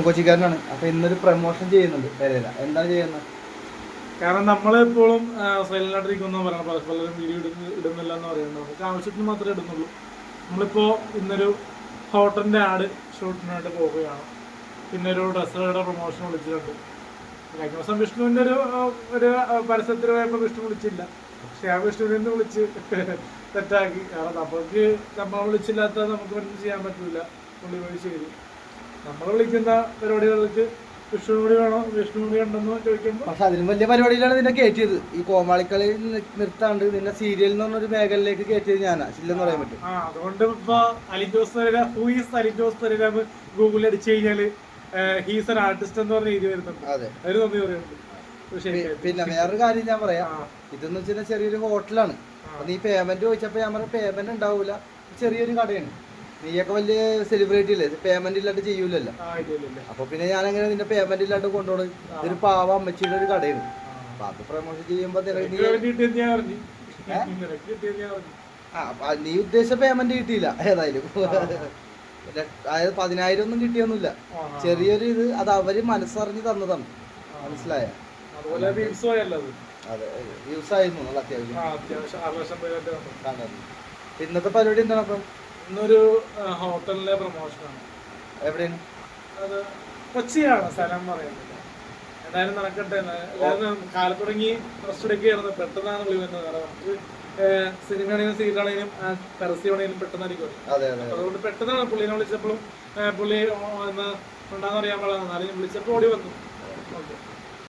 കൊച്ചിക്കാരനാണ്. അപ്പൊ ഇന്നൊരു പ്രൊമോഷൻ ചെയ്യുന്നുണ്ട് പെരേല എന്താ ചെയ്യുന്നത്? കാരണം നമ്മളെപ്പോഴും സൈലന്റ് ആയിട്ടിരിക്കുന്ന പറയണം പല- പലരും വീഡിയോ ഇടുന്ന ഇടുന്നില്ല എന്ന് പറയുന്നത് നമുക്ക് ആവശ്യത്തിന് മാത്രമേ ഇടുന്നുള്ളൂ. നമ്മളിപ്പോൾ ഇന്നൊരു ഹോട്ടലിന്റെ ആഡ് ഷൂട്ടിനായിട്ട് പോവുകയാണ്. പിന്നെ ഒരു ഡ്രസ്സുകളുടെ പ്രൊമോഷൻ വിളിച്ചിട്ടുണ്ട്. കഴിഞ്ഞ ദിവസം വിഷ്ണുവിന്റെ ഒരു ഒരു പരസ്യത്തിൽ പോയപ്പോൾ വിഷ്ണു വിളിച്ചില്ല. പക്ഷെ ആ വിഷ്ണുവിനെ വിളിച്ച് തെറ്റാക്കി. കാരണം നമുക്ക് നമ്മൾ വിളിച്ചില്ലാത്ത നമുക്ക് ഒന്നും ചെയ്യാൻ പറ്റില്ല പുള്ളി വഴി ചെയ്തു. നമ്മൾ വിളിക്കുന്ന പരിപാടികൾക്ക് വിഷ്ണുകൂടി വേണോ? വിഷ്ണു കൂടി ഉണ്ടെന്ന് ചോദിക്കുമ്പോൾ പക്ഷെ അതിലും വലിയ പരിപാടിയിലാണ് നിന്നെ കയറ്റിയത്. ഈ കോമാളിക്കളി നിർത്താണ്ട് നിന്നെ സീരിയൽ എന്ന് പറഞ്ഞൊരു മേഖലയിലേക്ക് കയറ്റിയത് ഞാനാ. ഇല്ലെന്ന് പറയാൻ പറ്റും. ആ അതുകൊണ്ട് ഇപ്പൊ അലിജോസ് ജോസ് ഹൂ ഈസ് അലിജോസ് പെരേര എന്ന് ഗൂഗിളിൽ അടിച്ചു കഴിഞ്ഞാൽ ഹീസ് എൻ ആർട്ടിസ്റ്റ് എന്ന് പറഞ്ഞ രീതി വരുന്നുണ്ട്. അതെ. അതിന് നന്ദി പറയുന്നുണ്ട്. പിന്നെ വേറൊരു കാര്യം ഞാൻ പറയാം. ഇതെന്ന് വെച്ചാൽ ചെറിയൊരു ഹോട്ടലാണ് നീ പേയ്മെന്റ് ചോദിച്ചപ്പോ ഞാൻ പറഞ്ഞ പേയ്മെന്റ് ഉണ്ടാവൂല. ചെറിയൊരു കടയാണ് നീയൊക്കെ വലിയ സെലിബ്രിറ്റി അല്ലേ? പേയ്മെന്റ് ഇല്ലാണ്ട് ചെയ്യൂലല്ലോ. അപ്പൊ പിന്നെ ഞാൻ എങ്ങനെ നിന്റെ പേയ്മെന്റ് ഇല്ലാണ്ട് കൊണ്ടുപോകും ഇതൊരു പാവ അമ്മച്ചിയുടെ ഒരു കടയാണ്. അപ്പൊ അത് പ്രൊമോഷൻ ചെയ്യുമ്പോ നീ ഉദ്ദേശിച്ച പേയ്മെന്റ് കിട്ടിയില്ല ഏതായാലും. അതായത് പതിനായിരം ഒന്നും കിട്ടിയൊന്നുമില്ല. ചെറിയൊരു ഇത് അത് അവർ മനസ്സറിഞ്ഞ് തന്നതാണ്. മനസ്സിലായ? അത്. അതെ യൂസ് ആയിരുന്നു അത്യാവശ്യം. ഇന്നത്തെ പരിപാടി എന്താണ് അപ്പം? ഇന്നൊരു ഹോട്ടലിലെ പ്രൊമോഷനാണ്. എവിടെയാണ്? അത് കൊച്ചിയാണ് സ്ഥലം പറയുന്നത്. എന്തായാലും നടക്കട്ടെ. എല്ലാവരും കാലത്തുടങ്ങി റെസ്റ്റ് എടുക്കുകയായിരുന്നു പെട്ടെന്നാണ് വിളി വന്നത് കാരണം നമുക്ക് സിനിമയാണെങ്കിലും സീരിയലാണെങ്കിലും പരസ്യമാണെങ്കിലും പെട്ടെന്നായിരിക്കും അതെ. അതെ അതുകൊണ്ട് പെട്ടെന്നാണ് പുള്ളിനെ വിളിച്ചപ്പോഴും പുള്ളി ഉണ്ടാകുന്ന അറിയാൻ പാടില്ല എന്നാലും വിളിച്ചപ്പോൾ ഓടി വന്നു. ഓക്കെ.